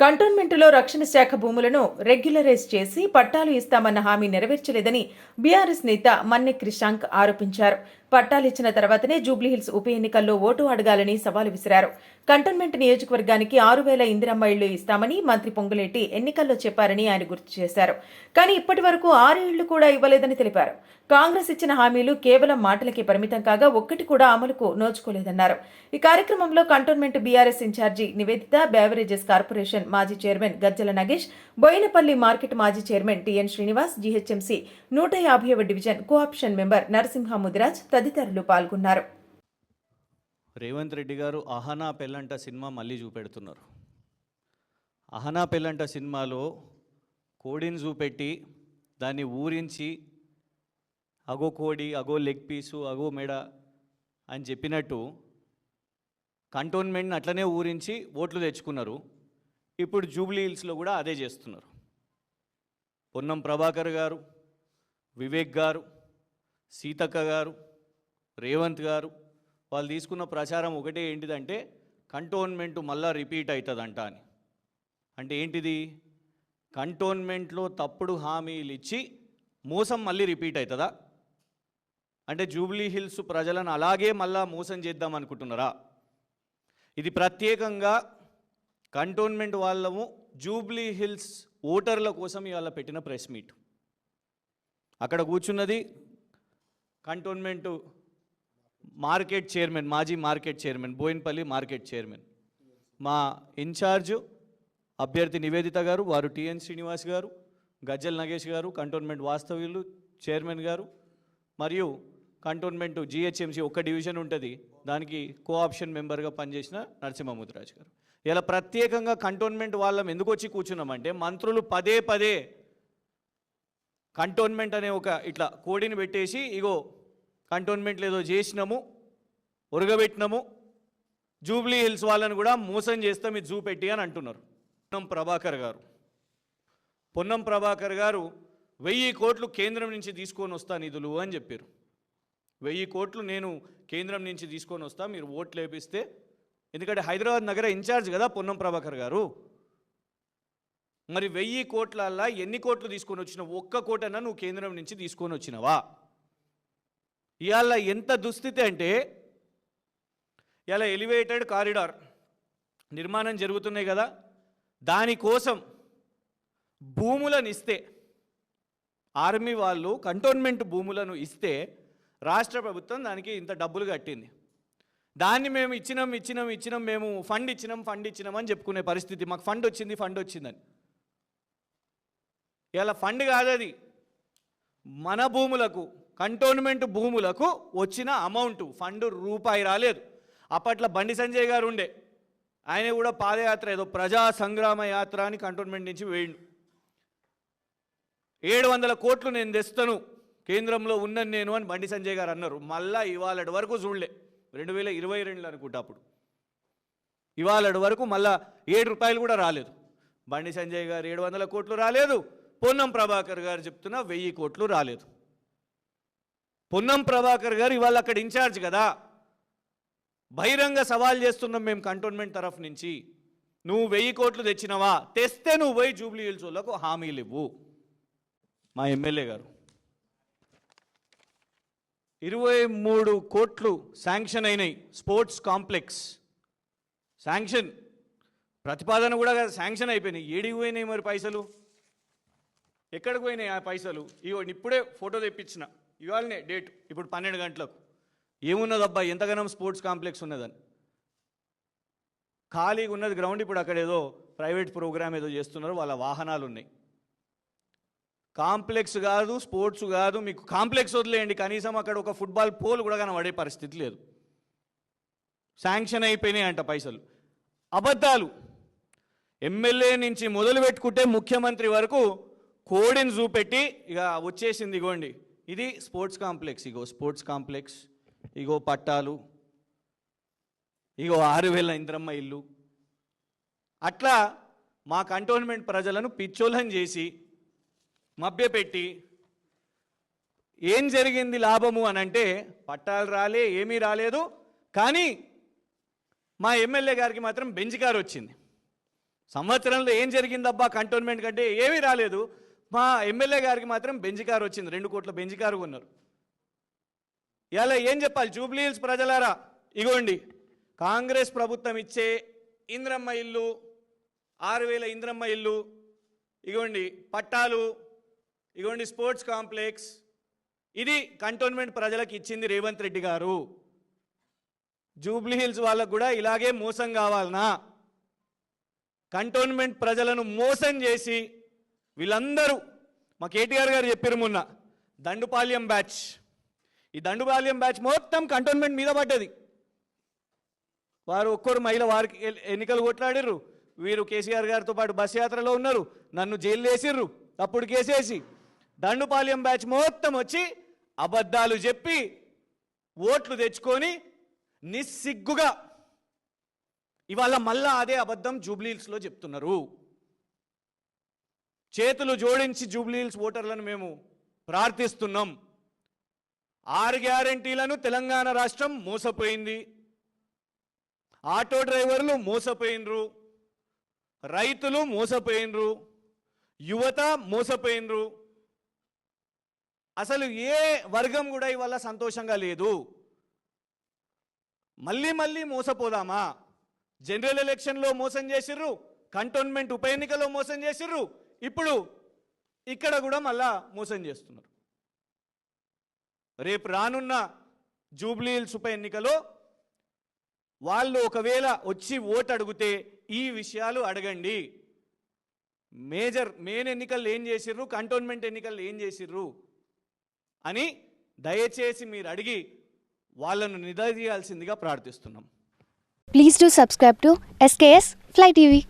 కంటోన్మెంటులో రక్షణ శాఖ భూములను రెగ్యులరైజ్ చేసి పట్టాలు ఇస్తామన్న హామీ నెరవేర్చలేదని బీఆర్ఎస్ నేత మన్నె క్రిషాంక్ ఆరోపించారు. పట్టాలిచ్చిన తర్వాతనే జూబ్లీహిల్స్ ఉప ఎన్నికల్లో ఓటు అడగాలని సవాలు విసిరారు. కంటోన్మెంట్ నియోజకవర్గానికి ఆరు వేల ఇందిరమ్మ ఇళ్ళు ఇస్తామని మంత్రి పొంగులేటి ఎన్నికల్లో చెప్పారని ఆయన గుర్తు చేశారు. కానీ ఇప్పటి వరకు ఆరు ఇళ్ళు కూడా ఇవ్వలేదని తెలిపారు. కాంగ్రెస్ ఇచ్చిన హామీలు కేవలం మాటలకే పరిమితం కాగా ఒక్కటి కూడా అమలుకు నోచుకోలేదన్నారు. ఈ కార్యక్రమంలో cantonment BRS incharge Nivedita beverages corporation మాజీ చైర్మన్ గజ్జల నగేష్ బోయినపల్లి మార్కెట్ మాజీ చైర్మన్ టిఎన్ శ్రీనివాస్ జీహెచ్ఎంసీ నూట యాభైవ division co-option member Narasimha Mudiraj తదితరులు పాల్గొన్నారు. రేవంత్ రెడ్డి గారు అహనా పెళ్ళంట సినిమా మళ్ళీ చూపెడుతున్నారు. అహనా పెళ్ళంట సినిమాలో కోడిని చూపెట్టి దాన్ని ఊరించి అగో కోడి అగో లెగ్ పీసు అగో మెడ అని చెప్పినట్టు కంటోన్మెంట్ని అట్లనే ఊరించి ఓట్లు తెచ్చుకున్నారు. ఇప్పుడు జూబ్లీ హిల్స్లో కూడా అదే చేస్తున్నారు. పొన్నం ప్రభాకర్ గారు వివేక్ గారు సీతక్క గారు రేవంత్ గారు వాళ్ళు తీసుకున్న ప్రచారం ఒకటే ఏంటిదంటే కంటోన్మెంట్ మళ్ళా రిపీట్ అవుతుందంట అని. అంటే ఏంటిది? కంటోన్మెంట్లో తప్పుడు హామీలు ఇచ్చి మోసం మళ్ళీ రిపీట్ అవుతుందా అంటే జూబ్లీ హిల్స్ ప్రజలను అలాగే మళ్ళా మోసం చేద్దాం అనుకుంటున్నారా? ఇది ప్రత్యేకంగా కంటోన్మెంట్ వాళ్ళము జూబ్లీ హిల్స్ ఓటర్ల కోసం ఇవాళ పెట్టిన ప్రెస్ మీట్. అక్కడ కూర్చున్నది కంటోన్మెంటు మార్కెట్ చైర్మన్ మాజీ market chairman Boinpalli market chairman. మా ఇన్ఛార్జ్ అభ్యర్థి నివేదిత గారు వారు టిఎన్ శ్రీనివాస్ గారు గజ్జల్ నగేష్ గారు కంటోన్మెంట్ వాస్తవ్యులు చైర్మన్ గారు మరియు కంటోన్మెంట్ జిహెచ్ఎంసీ ఒక డివిజన్ ఉంటుంది. దానికి కోఆప్షన్ మెంబర్గా పనిచేసిన నరసింహముద్రాజ్ గారు. ఇలా ప్రత్యేకంగా కంటోన్మెంట్ వాళ్ళం ఎందుకు వచ్చి కూర్చున్నామంటే మంత్రులు పదే పదే కంటోన్మెంట్ అనే ఒక ఇట్లా కోడిని పెట్టేసి ఇగో కంటోన్మెంట్లు ఏదో చేసినాము ఉరగబెట్టినాము జూబ్లీ హిల్స్ వాళ్ళని కూడా మోసం చేస్తాం ఇది చూపెట్టి అని అంటున్నారు. పొన్నం ప్రభాకర్ గారు. పొన్నం ప్రభాకర్ గారు వెయ్యి కోట్లు కేంద్రం నుంచి తీసుకొని వస్తా నిధులు అని చెప్పారు. వెయ్యి కోట్లు నేను కేంద్రం నుంచి తీసుకొని వస్తా మీరు ఓట్లు వేపిస్తే ఎందుకంటే హైదరాబాద్ నగర ఇన్ఛార్జ్ కదా పొన్నం ప్రభాకర్ గారు. మరి వెయ్యి కోట్లల్లా ఎన్ని కోట్లు తీసుకొని వచ్చినావు? ఒక్క కోటన్నా నువ్వు కేంద్రం నుంచి తీసుకొని వచ్చినవా? ఇవాళ ఎంత దుస్థితి అంటే ఇలా ఎలివేటెడ్ కారిడార్ నిర్మాణం జరుగుతున్నాయి కదా దానికోసం భూములను ఇస్తే ఆర్మీ వాళ్ళు కంటోన్మెంట్ భూములను ఇస్తే రాష్ట్ర ప్రభుత్వం దానికి ఇంత డబ్బులు కట్టింది. దాన్ని మేము ఇచ్చినాం ఇచ్చినాం ఇచ్చినాం మేము ఫండ్ ఇచ్చినాం ఫండ్ ఇచ్చినాం అని చెప్పుకునే పరిస్థితి. మాకు ఫండ్ వచ్చింది ఫండ్ వచ్చిందని. ఇలా ఫండ్ కాదది. మన భూములకు కంటోన్మెంట్ భూములకు వచ్చిన అమౌంట్ ఫండ్ రూపాయి రాలేదు. అప్పట్లో బండి సంజయ్ గారు ఉండే. ఆయన కూడా పాదయాత్ర ఏదో ప్రజా సంగ్రామ యాత్ర అని కంటోన్మెంట్ నుంచి వేయండు. ఏడు వందల కోట్లు నేను తెస్తాను కేంద్రంలో ఉన్నాను నేను అని బండి సంజయ్ గారు అన్నారు. మళ్ళా ఇవాళటి వరకు చూడలే. రెండు వేల ఇరవై రెండులో అనుకుంటా అప్పుడు. ఇవాళటి వరకు మళ్ళా ఏడు రూపాయలు కూడా రాలేదు. బండి సంజయ్ గారు ఏడు వందల కోట్లు రాలేదు. పొన్నం ప్రభాకర్ గారు చెప్తున్న వెయ్యి కోట్లు రాలేదు. పొన్నం ప్రభాకర్ గారు ఇవాళ అక్కడ ఇన్ఛార్జ్ కదా. బహిరంగ సవాల్ చేస్తున్నాం మేము కంటోన్మెంట్ తరఫు నుంచి. నువ్వు వెయ్యి కోట్లు తెచ్చినవా? తెస్తే నువ్వు పోయి జూబ్లీ హిల్స్లకు హామీలు ఇవ్వు. మా ఎమ్మెల్యే గారు. ఇరవై మూడు కోట్లు శాంక్షన్ అయినాయి. Sports complex. శాంక్షన్. ప్రతిపాదన కూడా శాంక్షన్ అయిపోయినాయి. ఏడికి పోయినాయి మరి పైసలు? ఎక్కడికి పోయినాయి ఆ పైసలు? ఇవన్నీ ఇప్పుడే ఫోటో తెప్పించిన. ఇవాళనే డేట్ ఇప్పుడు పన్నెండు గంటలకు. ఏమున్నదబ్బా ఎంతగానో స్పోర్ట్స్ కాంప్లెక్స్ ఉన్నదని. ఖాళీగా ఉన్నది గ్రౌండ్ ఇప్పుడు అక్కడ ఏదో ప్రైవేట్ ప్రోగ్రామ్ ఏదో చేస్తున్నారు వాళ్ళ వాహనాలు ఉన్నాయి కాంప్లెక్స్ కాదు స్పోర్ట్స్ కాదు మీకు కాంప్లెక్స్ వదిలేయండి కనీసం అక్కడ ఒక ఫుట్బాల్ పోల్ కూడా కనబడే పరిస్థితి లేదు. శాంక్షన్ అయిపోయినాయి అంట పైసలు. అబద్ధాలు. ఎమ్మెల్యే నుంచి మొదలు పెట్టుకుంటే ముఖ్యమంత్రి వరకు కోడిని చూపెట్టి ఇక వచ్చేసింది ఇగోండి. ఇది స్పోర్ట్స్ కాంప్లెక్స్. ఇగో స్పోర్ట్స్ కాంప్లెక్స్ ఇగో పట్టాలు ఇగో ఆరు వేల ఇంద్రమ్మ ఇల్లు. అట్లా మా కంటోన్మెంట్ ప్రజలను పిచ్చోలం చేసి మభ్యపెట్టి ఏం జరిగింది లాభము అని అంటే పట్టాలు రాలే ఏమీ రాలేదు. కానీ మా ఎమ్మెల్యే గారికి మాత్రం బెంచ్ కారు వచ్చింది సంవత్సరంలో ఏం జరిగిందబ్బా కంటోన్మెంట్ కంటే ఏమీ రాలేదు. మా ఎమ్మెల్యే గారికి మాత్రం బెంజ్ కారు వచ్చింది. రెండు కోట్ల బెంజ్ కారు కొన్నారు. ఇలా ఏం చెప్పాలి? జూబ్లీ హిల్స్ ప్రజలారా ఇగోండి. కాంగ్రెస్ ప్రభుత్వం ఇచ్చే ఇంద్రమ్మ ఇల్లు ఆరు వేల ఇంద్రమ్మ ఇల్లు ఇగోండి పట్టాలు ఇగోండి స్పోర్ట్స్ కాంప్లెక్స్. ఇది కంటోన్మెంట్ ప్రజలకు ఇచ్చింది రేవంత్ రెడ్డి గారు. జూబ్లీ హిల్స్ వాళ్ళకు కూడా ఇలాగే మోసం కావాలనా? కంటోన్మెంట్ ప్రజలను మోసం చేసి వీళ్ళందరూ మా కేటీఆర్ గారు చెప్పారు మొన్న దండుపాల్యం బ్యాచ్. ఈ దండుపాల్యం బ్యాచ్ మొత్తం కంటోన్మెంట్ మీద పడ్డది. వారు ఒక్కరు మహిళ వారికి ఎన్నికలు కొట్లాడిర్రు. వీరు కేసీఆర్ గారితో పాటు బస్ యాత్రలో ఉన్నారు. నన్ను జైలు వేసిర్రు. అప్పుడు కేసేసి దండుపాల్యం బ్యాచ్ మొత్తం వచ్చి అబద్ధాలు చెప్పి ఓట్లు తెచ్చుకొని నిస్సిగ్గుగా ఇవాళ మళ్ళా అదే అబద్ధం జూబ్లీహిల్స్లో చెప్తున్నారు. చేతులు జోడించి జూబ్లీహిల్స్ ఓటర్లను మేము ప్రార్థిస్తున్నాం. ఆరు గ్యారంటీలను తెలంగాణ రాష్ట్రం మోసపోయింది. ఆటో డ్రైవర్లు మోసపోయినరు రైతులు మోసపోయినరు యువత మోసపోయినరు అసలు ఏ వర్గం కూడా ఇవాళ సంతోషంగా లేదు. మళ్ళీ మళ్ళీ మోసపోదామా? జనరల్ ఎలక్షన్లో మోసం చేసిర్రు. కంటోన్మెంట్ ఉప ఎన్నికలో మోసం చేసిర్రు. ఇప్పుడు ఇక్కడ కూడా మళ్ళా మోసం చేస్తున్నారు. రేపు రానున్న జూబ్లీ హిల్స్ ఉప ఎన్నికలో వాళ్ళు ఒకవేళ వచ్చి ఓటు అడిగితే ఈ విషయాలు అడగండి. మేజర్ మెయిన్ ఎన్నికలు ఏం చేసిర్రు? కంటోన్మెంట్ ఎన్నికలు ఏం చేసిర్రు? అని దయచేసి మీరు అడిగి వాళ్ళను నిలదీయాల్సిందిగా ప్రార్థిస్తున్నాం. Please do subscribe to SKS fly TV